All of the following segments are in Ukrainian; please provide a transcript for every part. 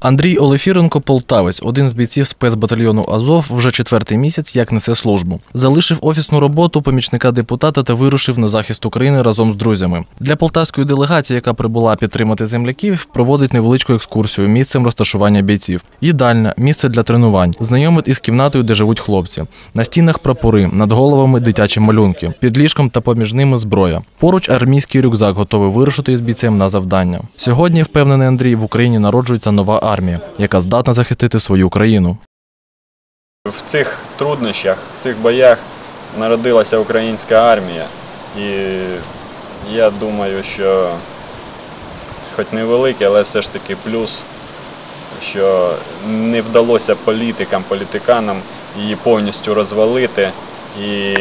Андрій Олефіренко, полтавець, один з бійців спецбатальйону Азов, вже четвертий місяць як несе службу. Залишив офісну роботу помічника депутата та вирушив на захист України разом з друзями. Для полтавської делегації, яка прибула підтримати земляків, проводить невеличку екскурсію місцем розташування бійців. Їдальня, місце для тренувань, знайомить із кімнатою, де живуть хлопці. На стінах прапори, над головами дитячі малюнки, під ліжком та поміж ними зброя. Поруч армійський рюкзак готовий вирушити із бійцем на завдання. Сьогодні, впевнений Андрій, в Україні народжується нова армія, яка здатна захистити свою країну. В цих труднощах, в цих боях народилася українська армія. І я думаю, що хоч невеликий, але все ж таки плюс, що не вдалося політикам, політиканам її повністю розвалити, і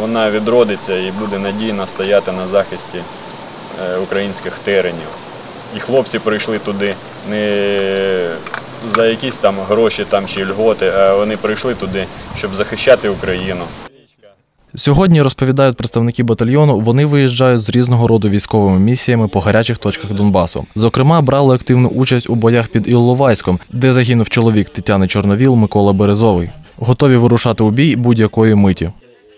вона відродиться і буде надійно стояти на захисті е, українських теренів. І хлопці прийшли туди не за якісь там гроші там, чи льготи, а вони прийшли туди, щоб захищати Україну. Сьогодні розповідають представники батальйону. Вони виїжджають з різного роду військовими місіями по гарячих точках Донбасу. Зокрема, брали активну участь у боях під Ілловайськом, де загинув чоловік Тетяни Чорновіл Микола Березовий. Готові вирушати у бій будь-якої миті.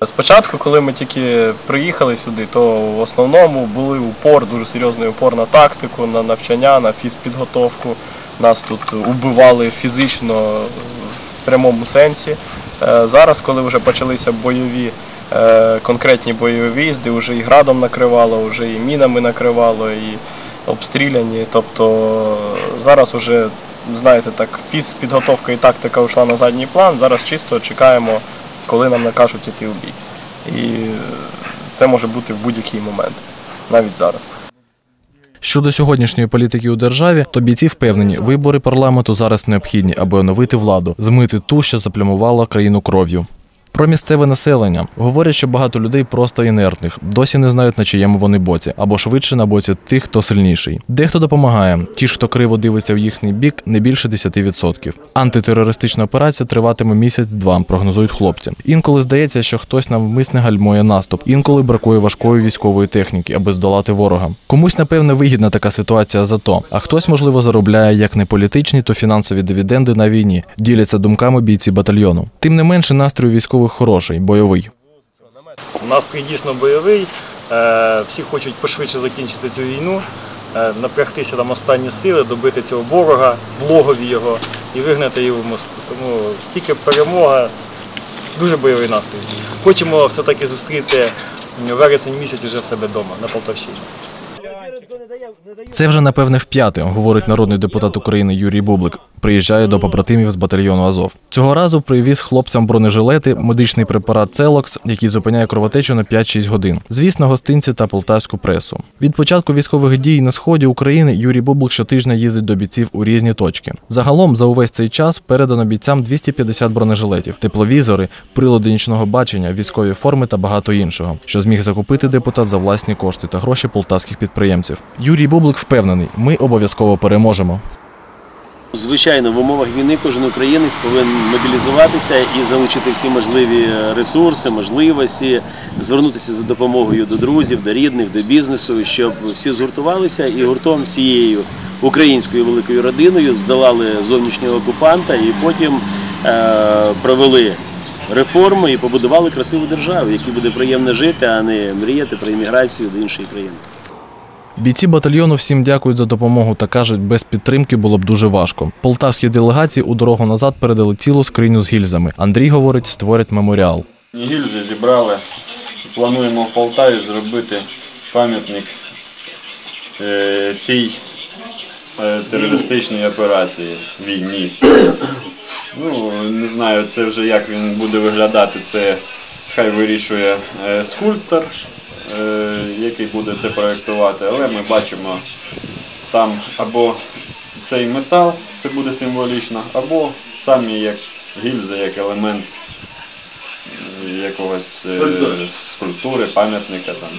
Спочатку, коли ми тільки приїхали сюди, то в основному були упор, дуже серйозний упор на тактику, на навчання, на фізпідготовку. Нас тут убивали фізично в прямому сенсі. Е, Зараз, коли вже почалися бойові, е, конкретні бойові виїзди, вже і градом накривало, вже і мінами накривало, і обстріляні. Тобто зараз вже, знаєте, так, фізпідготовка і тактика йшла на задній план. Зараз чисто чекаємо, коли нам накажуть іти у бій. І це може бути в будь-який момент, навіть зараз. Щодо сьогоднішньої політики у державі, то бійці впевнені, вибори парламенту зараз необхідні, аби оновити владу, змити ту, що заплямувала країну кров'ю. Про місцеве населення говорять, що багато людей просто інертних, досі не знають на чиєму вони боці, або швидше на боці тих, хто сильніший. Дехто допомагає. Ті, хто криво дивиться в їхній бік, не більше 10%. Антитерористична операція триватиме місяць-два, прогнозують хлопці. Інколи здається, що хтось навмисне гальмує наступ, інколи бракує важкої військової техніки, аби здолати ворога. Комусь, напевне, вигідна така ситуація за то, а хтось, можливо, заробляє як не політичні, то фінансові дивіденди на війні. Діляться думками бійці батальйону. Тим не менше, настрій у військових хороший, бойовий. Настрій дійсно бойовий. Е, Всі хочуть пошвидше закінчити цю війну, е, напрягтися там останні сили, добити цього ворога, блогові його і вигнати його в Москву. Тому тільки перемога, дуже бойовий настрій. Хочемо все-таки зустріти вересень місяць вже в себе вдома на Полтавщині. Це вже напевне вп'яте, говорить народний депутат України Юрій Бублик. Приїжджає до побратимів з батальйону Азов. Цього разу привіз хлопцям бронежилети, медичний препарат Целокс, який зупиняє кровотечу на 5-6 годин. Звісно, гостинці та полтавську пресу. Від початку військових дій на сході України Юрій Бублик щотижня їздить до бійців у різні точки. Загалом за увесь цей час передано бійцям 250 бронежилетів, тепловізори, прилади нічного бачення, військові форми та багато іншого, що зміг закупити депутат за власні кошти та гроші полтавських підприємців. Юрій Бублик впевнений, ми обов'язково переможемо. Звичайно, в умовах війни кожен українець повинен мобілізуватися і залучити всі можливі ресурси, можливості, звернутися за допомогою до друзів, до рідних, до бізнесу, щоб всі згуртувалися і гуртом всією українською великою родиною здолали зовнішнього окупанта і потім е, провели реформи і побудували красиву державу, в якій буде приємно жити, а не мріяти про імміграцію до іншої країни. Бійці батальйону всім дякують за допомогу та кажуть, без підтримки було б дуже важко. Полтавські делегації у дорогу назад передали цілу скриню з гільзами. Андрій говорить, створять меморіал. Гільзи зібрали. Плануємо в Полтаві зробити пам'ятник е, цій е, терористичній операції війні. Ну, не знаю, це вже як він буде виглядати, це хай вирішує е, скульптор, який буде це проєктувати, але ми бачимо там або цей метал, це буде символічно, або самі як гільзи, як елемент е, якогось е, Скульптури. скульптури, пам'ятника там.